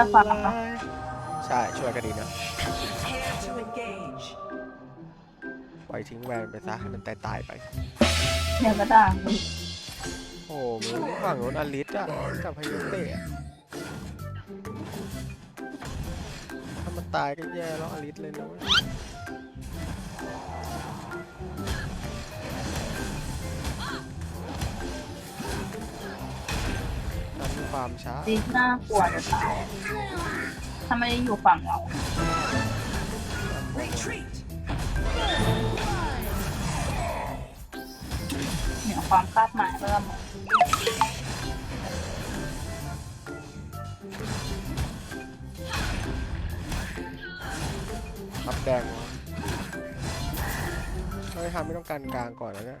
ชั่วฟ้าดินสน่าฟังลานะยใช่ช่วยกันดีนะ Prepare to engage. ปล่อยทิ้งแวนไปซะให้มันตายตายๆไป เดี๋ยวก็ได้โอ้โหมึงฝั่งโน้นอลิสอะกับพายุเตะอะถ้ามันตายก็แย่แล้วอลิสเลยนะเว้ย นั่นคือความช้าดีน่ากลัวจะตายถ้าไม่ได้อยู่ฝั่งเรา Retreat. เหนือความคาดหมายเริ่มรับแดงวะไม่ทำไม่ต้องการกลางก่อนแล้วเนี่ย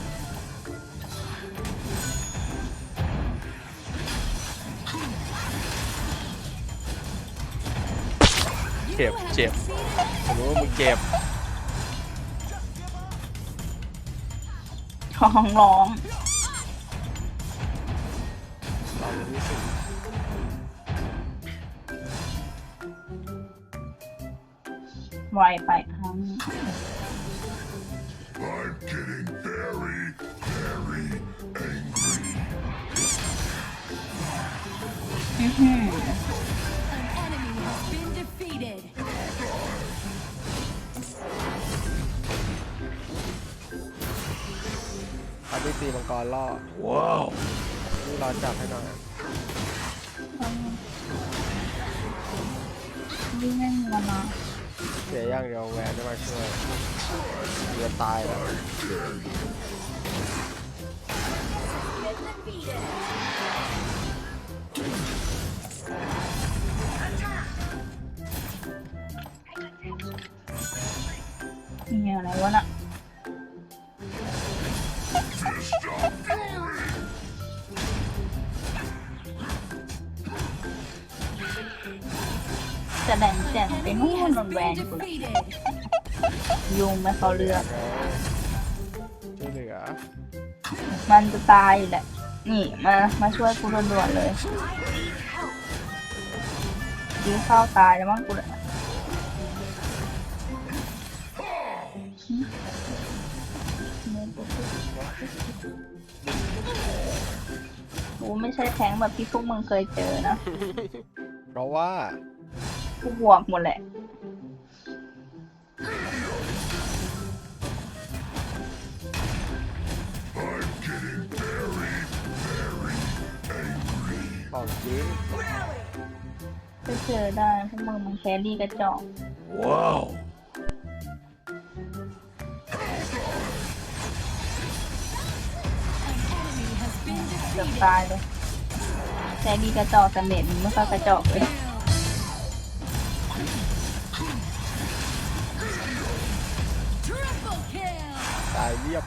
จ็บเจ็บผมรู้ว่ามึงเจ็บท้องร้อง เรารู้สึกไวไปทั้ง I'm getting very, very angry. อื้อหือ มังกรล่อว้าวนี่รอจับให้หน่อยนี่ไม่มีแล้วนะเสียอย่างเดียวแหวนจะมาช่วยเดี๋ยวตายแล้วมีอะไรวะน่ะ จะแดงแจ่งไปนู่น Has มันแหว been นกูละ defeated. ยุงไม่เขาเลือกช่วยเหลือมันจะตายอยู่แหละ นี่มามาช่วยกูด่วนๆเลยยื้อข้าวตายแล้วมั้งกูเลยกูไม่ใช่แทงแบบที่พวกมึงเคยเจอนะ เพราะว่า กูบวกหมดแหละ I'm getting very, very angry. ของจริงจะเจอได้พวกมึงมันแครี่กระจอกว้าว Enemy has been เกือบ defeated. ตายเลยแครี่กระจอกแต่เม็ดมึงไม่ค่อยกระจอกเลยายเรียบ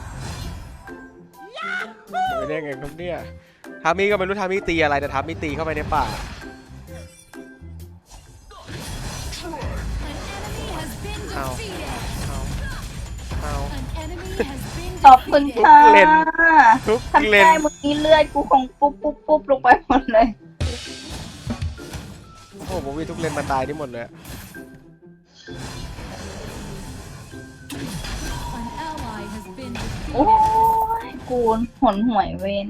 ไม่ได้ไงครับเนี่ยทามี่ก็ไม่รู้ทามี่ตีอะไรแต่ทามี่ตีเข้าไปในป่า An enemy has been Ow. defeated. เอาเอา An enemy has been ขอบคุณ defeated. ค่ะเล่นทุกทำเลนได้เมื่อกี้เลือดกูคงปุ๊บปุ๊บปุ๊บลงไปหมดเลย โอ้โหผมวีทุกเลนมาตายที่หมดเลย โอ้ยกูหนหวยเวน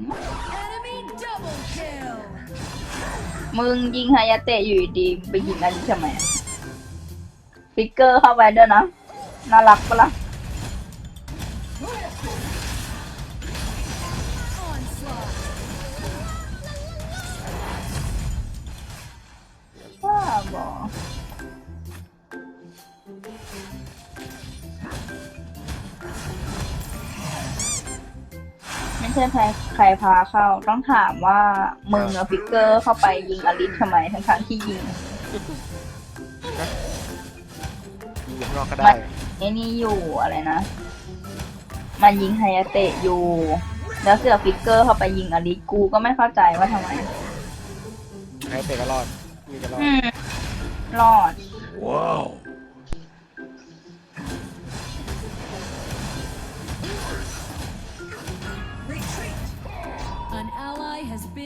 มึงยิงฮายาเตะอยู่ดีไปยิงอันนี้ทำไมฟิกเกอร์เข้าไปด้วยนะ น่ารักปะล่ะ พาเข้า ต้องถามว่ามึงเอาฟิกเกอร์เข้าไปยิงอลิสทำไมทั้งๆที่ยิงยิงข้างนอกก็ได้ไอ้นี่อยู่อะไรนะ มันยิงไฮยาเตะอยู่ แล้วเสือฟิกเกอร์เข้าไปยิงอลิกูก็ไม่เข้าใจว่าทำไมให้เตะก็รอดมีก็รอด อืม รอด Wow. Retreat. ally has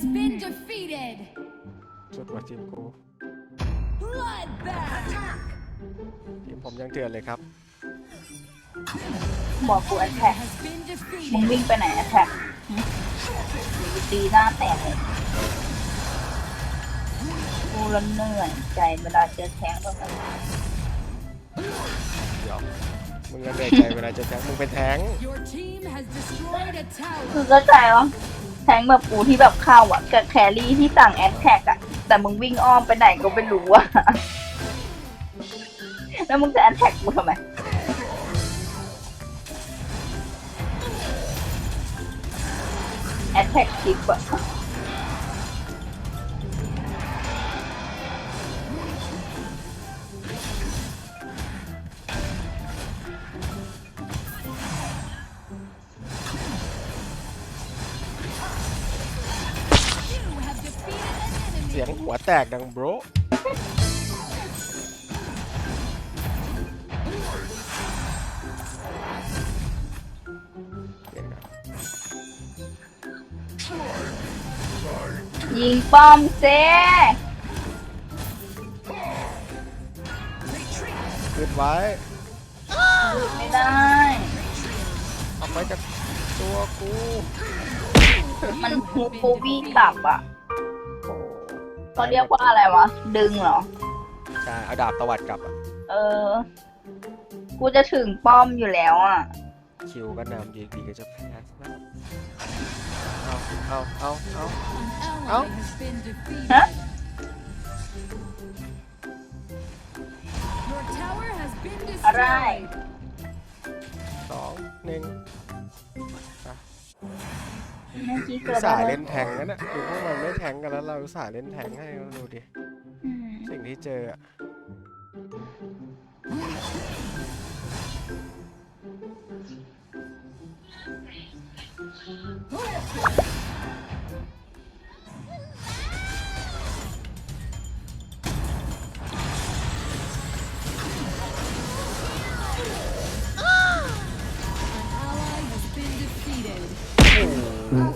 Has been defeated. สุดกว่าทีมกู Bloodbath. ทีมผมยังเถื่อนเลยครับ บอกกูแอทแทก Has been มึง defeated. วิ่งไปไหนแอทแทกตีหน้าแตกเลยกูละเหนื่อยใจเวลาเจอแทงแบบนั้นเดี๋ยว มึงก็เหนื่อยใจเวลาจะแทงมึงเป็นแทง Your team has destroyed a คือ tower. เข้าใจวะ แทงแบบกูที่แบบเข้าอะกับแครี่ที่สั่งแอดแท็กอะ แต่มึงวิ่งอ้อมไปไหนก็ไม่รู้อะ แล้วมึงจะแอดแท็กกูทำไมแอดแท็กคลิปอะ เสียง enemy. หัวแตกดังโบรเปลี่ยนกันยิงป้อมเซขึ้นไว้ ไม่ได้ เอาไปจากตัวกู มันฮูกูวิ่งกลับอะโอ้ เขาเรียกว่าอะไรวะ ดึงเหรอ ใช่เอาดาบตวัดกลับอะเออ กูจะถึงป้อมอยู่แล้วอะ คิวก็นำดีดีก็จะแพ้นะเอาเอาเอาเอา An ally Oh. has been defeated. Huh? Your tower has been Alright. destroyed. สองหนึ่ง เมื่อกี้อุเกิตดส่าอะไรห์เล่นแทงกันนะดูพวกมันไม่แทงกันแล้วเราอุตส่าห์เล่นแทงให้เราดูดิ อืมสิ่งที่เจออะ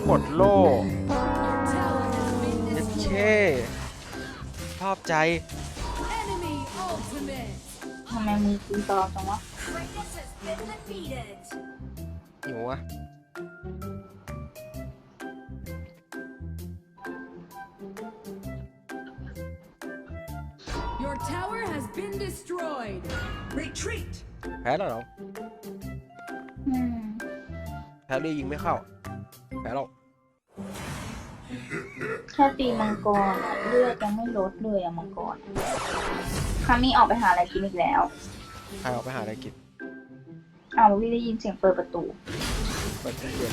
กดโล่ Your tower has been ยัด destroyed. เช่ชอบใจ Enemy ultimate. ทำไมมือกูต่อจังวะหิวอะ Your tower has been destroyed. Retreat. แพ้แล้วเหรออืมแพ้เลยยิงไม่เข้า แพ้แล้วแค่ตีมังกรอะเลือดยังไม่ลดเลยอะมังกรครั้งนี้ออกไปหาอะไรกินอีกแล้วใครออกไปหาอะไรกินอ้าววิได้ยินเสียงเปิดประตู เปิดตู้เย็น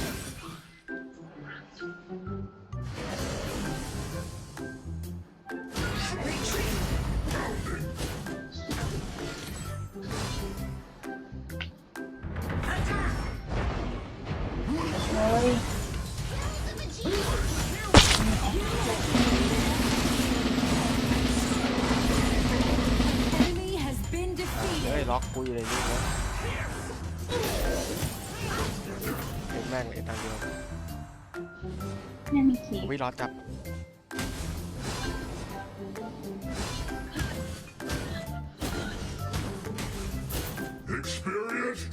แม่งเลยตังเดียวไม่มีขีดวิล็อตจับ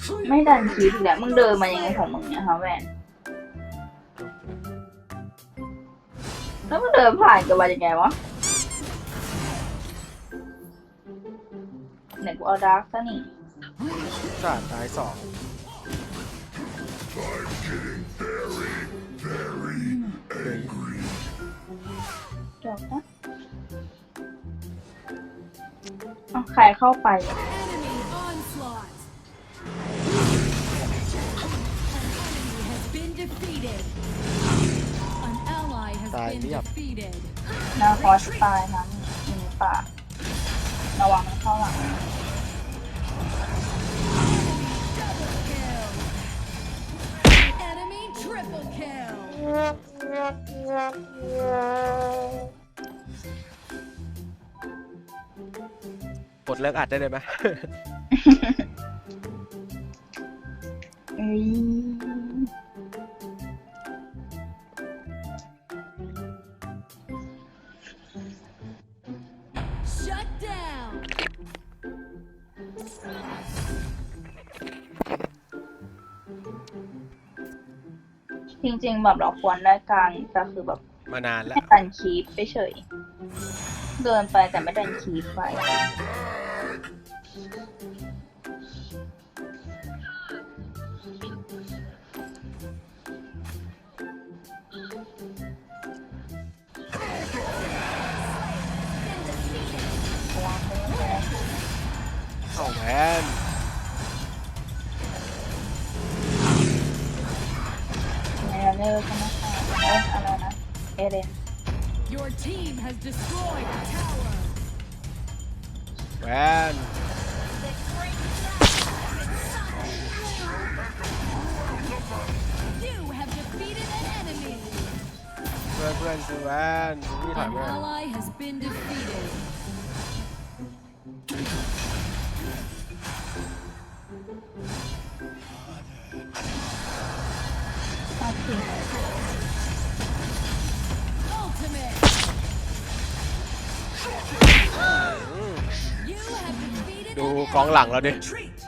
เไม่ดันคลิปอีกแล้วมึงเดินมายังไงของมึงเนี่ยฮะแวนแล้วมึงเดินผ่านกันมายังไงวะไหนกูเอาดาร์กซะนี่สาดตายสอง จบนะเอาใครเข้าไปอะ Enemy onslaught. An enemy has been defeated. An ally has Tài been lý ập. defeated. นาคอสตายนะอยู่ในป่าระวังมันเข้าหลัง ดเลิกอัดได้เลยไหมเอ้ย Shut down. จริงๆ แบบเราควรได้กลางแต่คือแบบมานานแล้วไม่ดันคีปไปเฉย เดินไปแต่ไม่ดันคีปไปะไรนะเอเรน Your team has destroyed a tower. แหวน You have defeated an enemy. เพื่อนเพื่อนคือแหวนพี่ถอย An ไปก่อน ally องหลังเราดิ Retreat.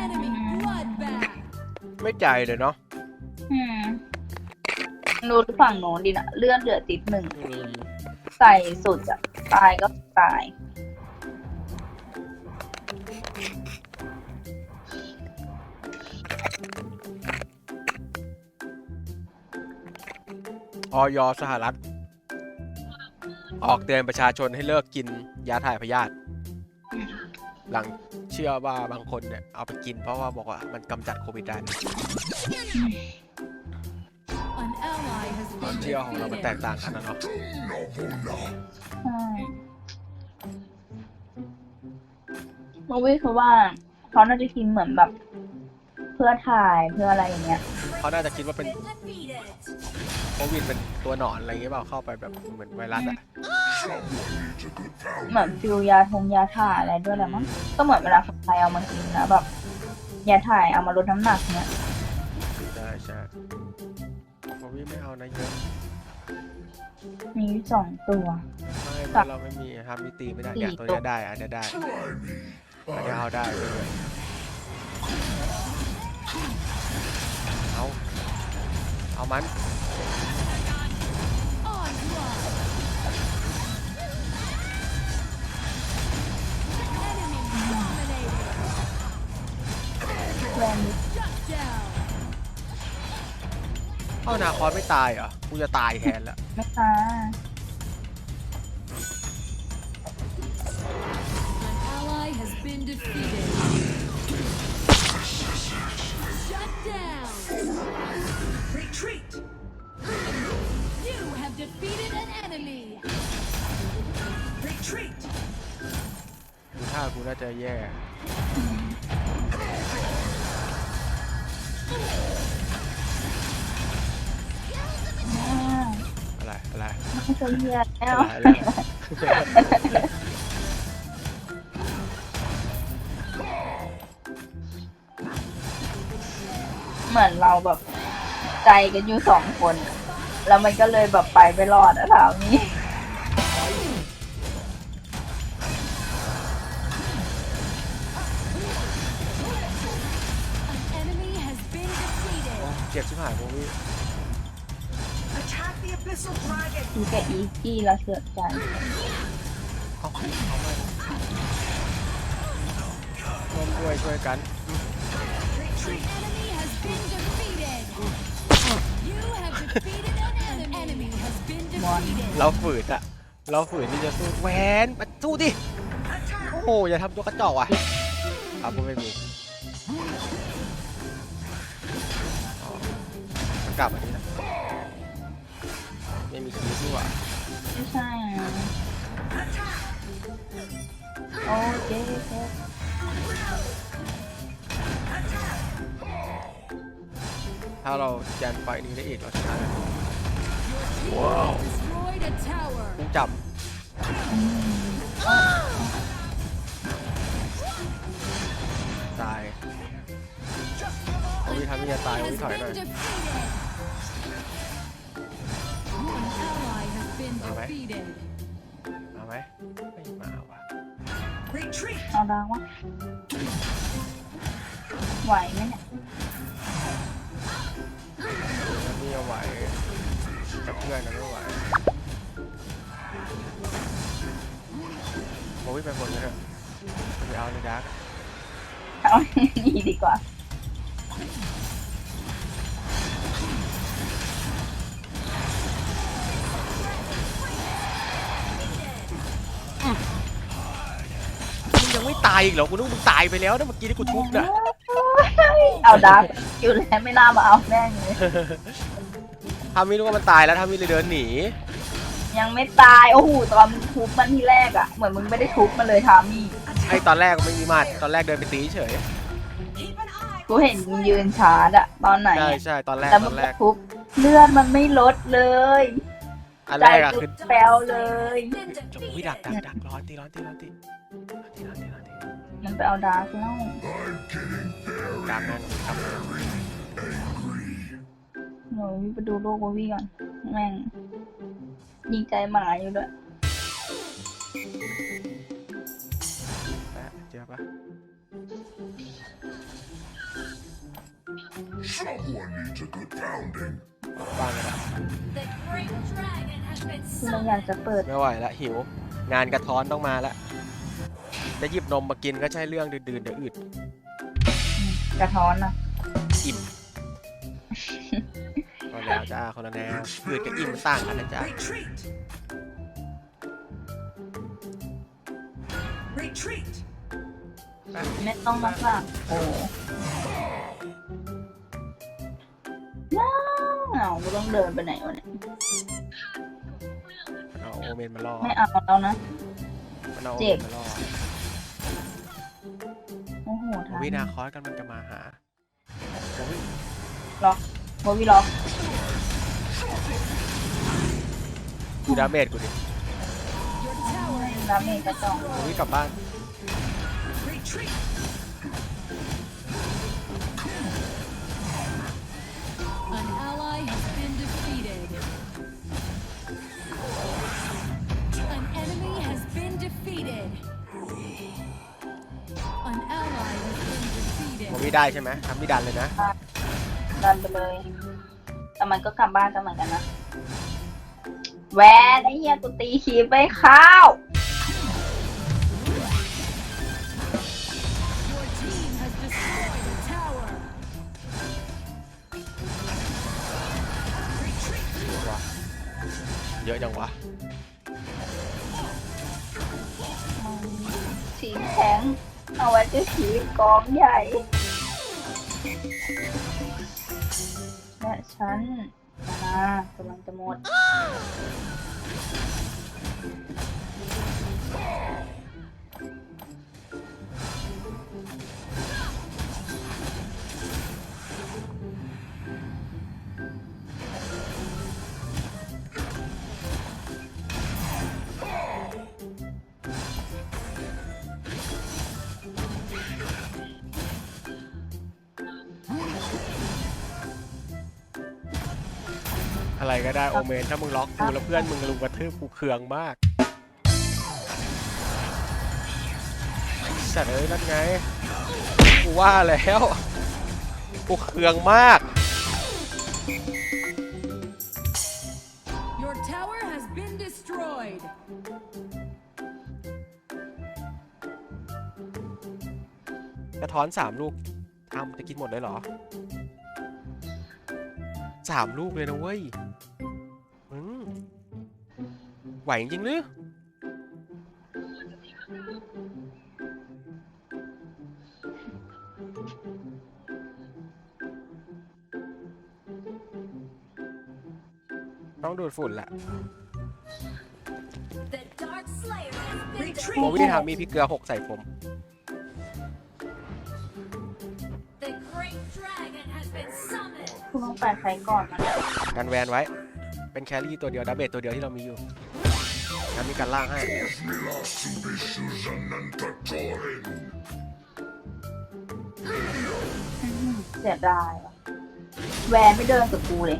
enemy bloodbath. ไม่ใจเลยเนาะอืมดูฝั่งโน้นดินะเลื่อนเหลือติดหนึ่ง อืมใส่สุดอะตายก็ตาย ออยสหรัฐ ออกเตือนประชาชนให้เลิกกินยาถ่ายพยาธิ หลังเชื่อว่าบางคนเนี่ยเอาไปกินเพราะว่าบอกว่ามันกำจัดโควิดได้ An ally has ความ been เชื่อของเรามันแตก defeated. ต่างกันนะเนาะใช่มาวิคือว่าเขาน่าจะกินเหมือนแบบ เพื่อถ่ายเพื่ออะไรอย่างเงี้ยเขาน่าจะคิดว่าเป็น Defeated. โควิดเป็นตัวหนอนอะไรอย่างเงี้ยเปล่าเข้าไปแบบเหมือนไวรัสอะ เหมือนฟิลยาทงยาถ่ายอะไรด้วยแหละมั้งก็เหมือนเวลาคนไทยเอามากินนะแบบยาถ่ายเอามาลดน้ำหนักเนี้ยใช่ใช่โควิดไม่เอานะเยอะมีสองตัวไม่เพราะเราไม่มีทำมิตีไม่ได้เนี่ยตัวเนี้ยได้อันเนี้ยได้อันเนี้ยเอาได้เลยเอาเอามัน แวน Shut down. เอานาคอสไม่ตายเหรอ กูจะตายแทนละไม่ค่ะ An ally has been defeated. Shut down. Retreat. You have defeated an enemy. Retreat. ดูท่ากูน่าจะแย่ อะไรอะไรไม่เคยเฮียแล้ว อะไรอะไรเหมือนเราแบบ ใจกันอยู่สองคน แล้วมันก็เลยแบบไปไม่รอดอะถามนี้ อีกี้ล้วเสือกใจเอาเอาไม่ร่วมด้วยช่วยกัน enemy has been defeated. You have defeated an enemy. enemy has been defeated. เราฝืนอะเราฝืนที่จะสู้แหวนมาสู้ดิ โอ้โหอย่าทำตัวกระจอกอะครับก็ไม่มีอ๋อมันกลับมาที่นะไม่มีคีย์ด้วยว่ะ ไม่ใช่อะโอ้เจ๊เจ๊ถ้าเรายันไฟนี้ได้อีกเราชนะ Destroyed a tower. พุ่งจับตายโอ้ยทำนี่จะตายโอ้ย Has ถอยหน่อย been defeated. An ally has been Alright. defeated. มาไหมไม่มาว่ะ Retreat. เอาดังวะไหวไหมเนี่ยแล้วนี่เอาไหวกับเพื่อนนะไม่ไหวโอ้ยไปบนเลยเถอะไปเอาในดาร์กเอานี่ดีกว่า ตายอีกเหรอกูนึกว่ามึงตายไปแล้วนะเมื่อกี้ที่กูทุบน่ะเอาดักอยู่แล้วไม่น่ามาเอาแม่งเลยทามินึกว่ามันตายแล้วทามิเลยเดินหนียังไม่ตายโอ้โหตอนมึงทุบมันที่แรกอะเหมือนมึงไม่ได้ทุบมันเลยทามี่ไอ้ตอนแรกไม่มีมาดตอนแรกเดินไปตีเฉย Keep an eye. กูเห็นมึงยืนชาร์จอะตอนไหนใช่อะใช่ตอนแรกแล้วตมึองนแรก็กทุบเลือดมันไม่ลดเลย อันแรกอะคือแปลวเลยจวิดักดักดักร้อนตีร้อนตีร้อนตีตีร้อนตีร้อนตีมันไปเอาดาร์กแล้ว I'm getting very, กนั่นกลางนั่น angry. หนูวิ่งไปดูโลกววี่ก่อนแม่งยิงใจหมาอยู่ด้วยแปะเจอปะ Someone needs a good pounding. บ้านกันละ The great dragon has been คือมันอยากจะเปิดไม่ไหวละหิว งานกระท้อนต้องมาละจะหยิบนมมากินก็ใช่เรื่องดื่นๆเดี๋ยวอืดกระท้อนอะอิ่มคนแล้วจ้าคนละแนวอืดกับอิ่มมันต่างกันนะจ๊ะ Retreat. Retreat. ไม่ต้องมาฝากโอ้ น้าวกูต้องเดินไปไหนวะเนี่ยมันเอาโอเมนมาล่อไม่เอาแล้วนะ มันเอาโอเจ็เมบ นมาล่อโอ้โหทางวินาคอสกำลังจะมาหาโอ้ยล็อกโบวี่ล็อกดูดาเมจกูดิดาเมจกระจองโอ้ยกลับบ้าน Retreat. โม defeated. วี่ได้ใช่ไหมทำไม่ดันเลยนะ ดันไปเลย แต่มันก็กลับบ้านจะเหมือนกันนะ แวนไอ้เหี้ยกูตีขีไปข้าว Your team has destroyed a tower. เยอะจังวะสีแข็งเอาไว้จะขีกองใหญ่ และฉันมากำลังจะหมด ไรก็ได้โอเมนถ้ามึงล็อกกูแล้วเพื่อนมึงลุมกระทืบกูเคืองมากสัตว์เอ้ยนั่นไงกูว่าแล้วกูเคืองมาก Your tower has been destroyed. กระท้อนสามลูกทำจะกินหมดเลยเหรอสามลูกเลยนะเว้ยอืม ไหวจริงๆหรือ ต้องดูดฝุ่นแหละ The Dark Slayer has been retreat, โมวิธีทำมีพริกเกลือหกใส่ผม The Great Dragon has been summoned. คุณต้องแปดใครก่อนนะเนี่ยกันแวนไว้ เป็นแครี่ตัวเดียวดับเบตตัวเดียวที่เรามีอยู่ แล้วมีการล่างให้ Mila subisusanantatorin. อืมเสียดายว่ะแวนไม่เดินกับกูเลย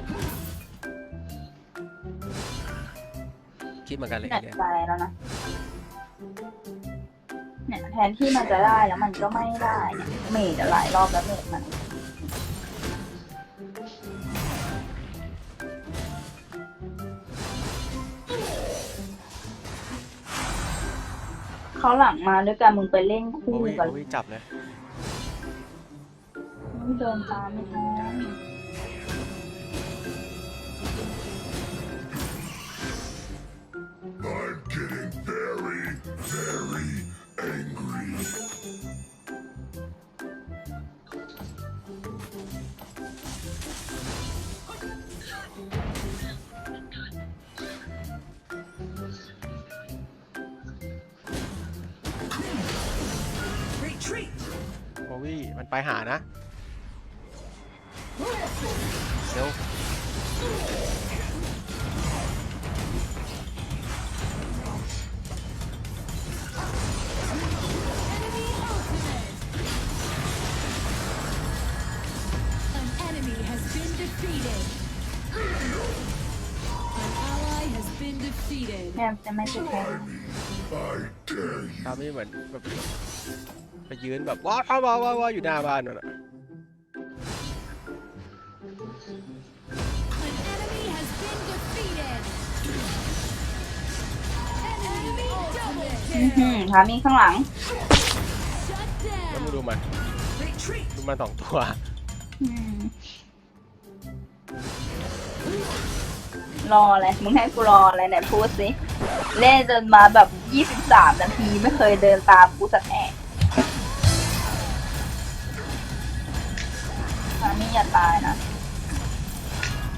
คิดเหมือนกันเลยหนัไอ้กเนี่ยใจแล้วนะเนี่ยแทนที่มันจะได้แล้วมันก็ไม่ได้เนี่ยเมดอะหลายรอบแล้วเมดมัน เขาหลังมาด้วยกันมึงไปเล่นโมคู่วิกันโมวิจับเลยไม่เดินตามไม่ได้ ไปหานะ เร็ว An enemy has been defeated. An ally has been defeated. แทบจะไม่ติดแทน I dare you. ทำให้เหมือนแบบ ไปยืนแบบว้าวว้าวว้าวว้าวอยู่หน้าบ้านนั่นแหะ An enemy has been defeated. Enemy double อื้อหื kill. อทามีข้างหลัง Shut แล้วมึง down. ดูมัน retreat, ดูมันสองตัวอืมรออะไร มึงให้กูรออะไรไหนพูดสิ เล่นจนมาแบบ 23 นาทีไม่เคยเดินตามกูสักแอะ อย่าตายนะ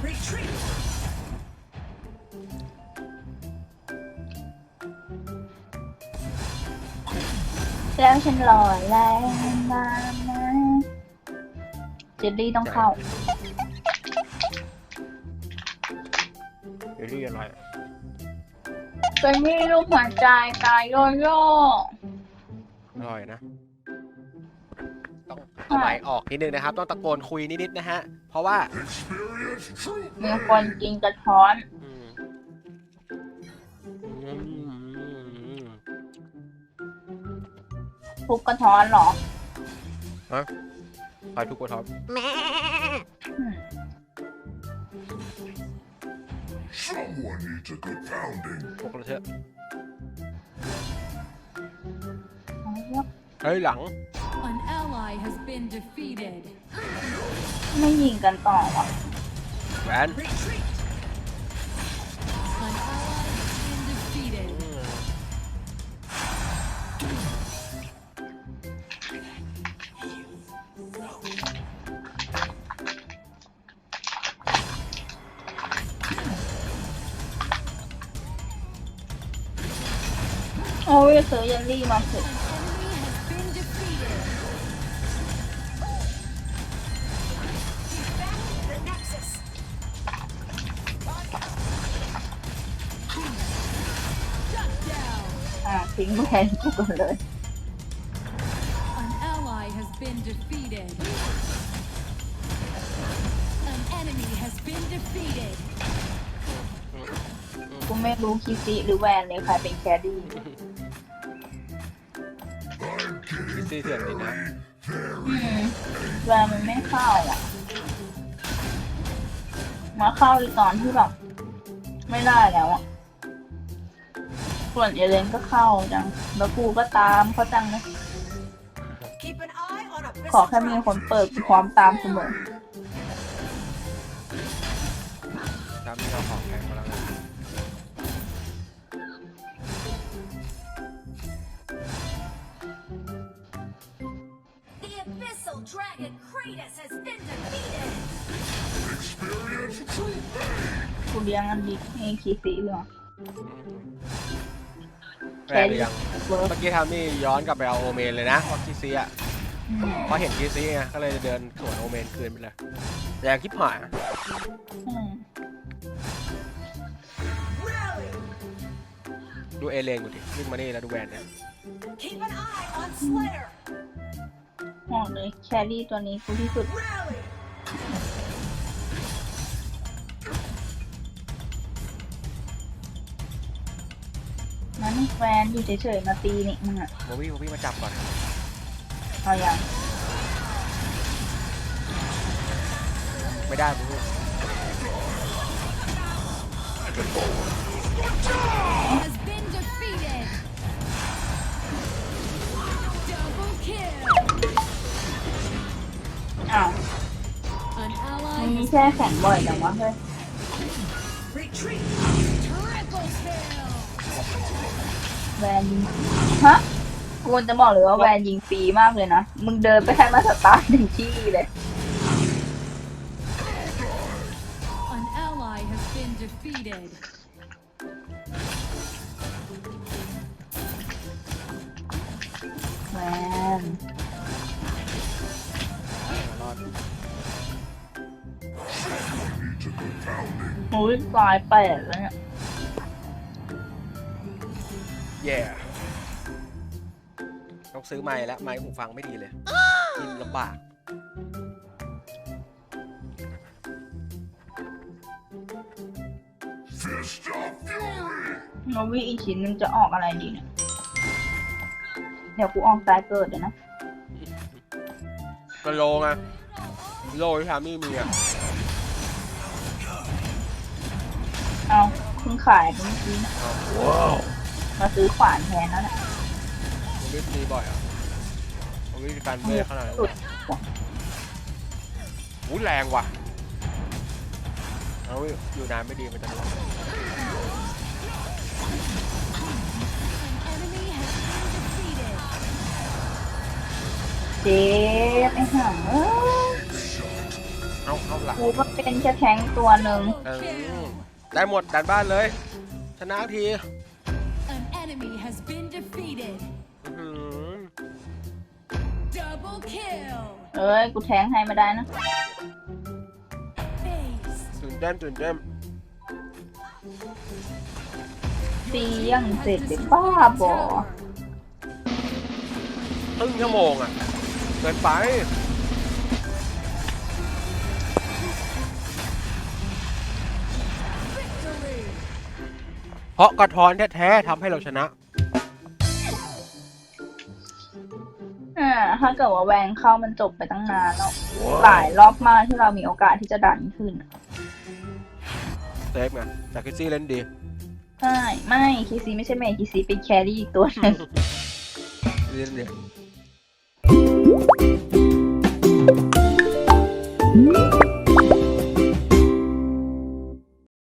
retreat, แล้วฉันรอแรงมานะเจลลี่ต้องเข้า เดี๋ยวนี่อะไรเจลลี่ลูกหัวใจตายโยโย่อร่อยนะต้อง เอาไม้ออกนิดนึงนะครับ ต้องตะโกนคุยนิดๆนะฮะ เพราะว่า Experience true มีคนกินกระท้อน อืมอืมอืมทุบกระท้อนเหรอคอยทุกคนท็อปอืม Someone needs a good pounding. พวกเราเถอะเอาเถอะเฮ้ยหลัง An ally has been defeated. ไม่ยิงกันต่อวะ แหวน retreat, An ally has been defeated. อืม โอ้ยซื้อเยลลี่มาเถอะ ทิ้งแทนกูก่อนเลย An ally has been defeated. An enemy has been defeated. กูไม่รู้คิซิหรือแวนเลยใครเป็นแคดดี้ I'm ซิ getting ซี่เถื่อนดีนะอืมแวนมันไม่เข้าอะ มาเข้าในตอนที่แบบไม่ได้แล้วอะ ส่วนเอเลนก็เข้าจัง แล้วกูก็ตามเขาจังนะ ขอแค่มีคนเปิดกูพร้อมตามเสมอจำที่เราของแพงมาแล้วนะกูเลี้ยงอันดีให้คีซีเหรอ แรงหรือยังเวิร์กเมื่อกี้ทามี่ย้อนกลับไปเอาโอเมนเลยนะเพราะคิซีอะเพราะเห็นคิซีไงก็เลยเดินสวนโอเมนคืนไปเลยแรงคิดหาย Rally. ดูเอเลนกูดิวิ่งมานี่แล้วดูแวนเนี่ย Keep an eye on Slayer. บอกเลยแครี่ตัวนี้กูที่สุด นั้นแฟนอยู่เฉยๆมาตีนี่มึงอะโมวี่โมวี่มาจับก่อนเอาอย่างไม่ได้โมวี่ Has been defeated. Double kill. อ้าว An มึง ally มี has แค่แข่งบ่อยจังวะเฮ้ย Retreat. แวนยิงฮะกูจะบอกเลยว่าแวนยิงฟรีมากเลยนะ มึงเดินไปให้มาสตาร์ทถึงที่เลย An ally has been defeated. แวนรอด Needs a good pounding. อุ้ยลายแปดแล้วเนี่ย แย่ต้องซื้อไม้แล้วไม้หูฟังไม่ดีเลยกินลำบาก Fist of fury. โนวิอีกชิ้นนึงจะออกอะไรดีเนี่ย เดี๋ยวกูออกตายเกิดเลยนะกระโลไงโลที่ทามี่มีอะเอาเพิ่งขายเมื่อกี้นะ มาซื้อขวานแทนแล้วเนี่ยโมวี่มีบ่อยอะโมวี่มีการเวทขนาดนั้นสุดอู้แรงว่ะเอาอยู่นานไม่ดีมันจะร้อน An enemy has been defeated. เจ๊ไอ้ห่าเอ้ยเอาเอาหลังกูก็เป็นแค่แทงตัวหนึ่งเอ Double อ kill. ได้หมดดันบ้านเลย ชนะที เอ้ย กูแทงให้ไม่ได้นะ Ace. ตื่นเต้นตื่นเต้นตียังเสร็จเดี๋ยวบ้าบอครึ่งชั่วโมงอะเกินไป Victory. เพราะกระท้อนแท้ๆทำให้เราชนะ ถ้าเกิดว่าแวงเข้ามันจบไปตั้งนานแล้วหลายรอบมากที่เรามีโอกาสที่จะดันขึ้นเซฟไงจักคิซี่เล่นดีใช่ไม่คิซี่ไม่ใช่แม่คิซี่เป็นแครี่อีกตัวหนึงเล่นดี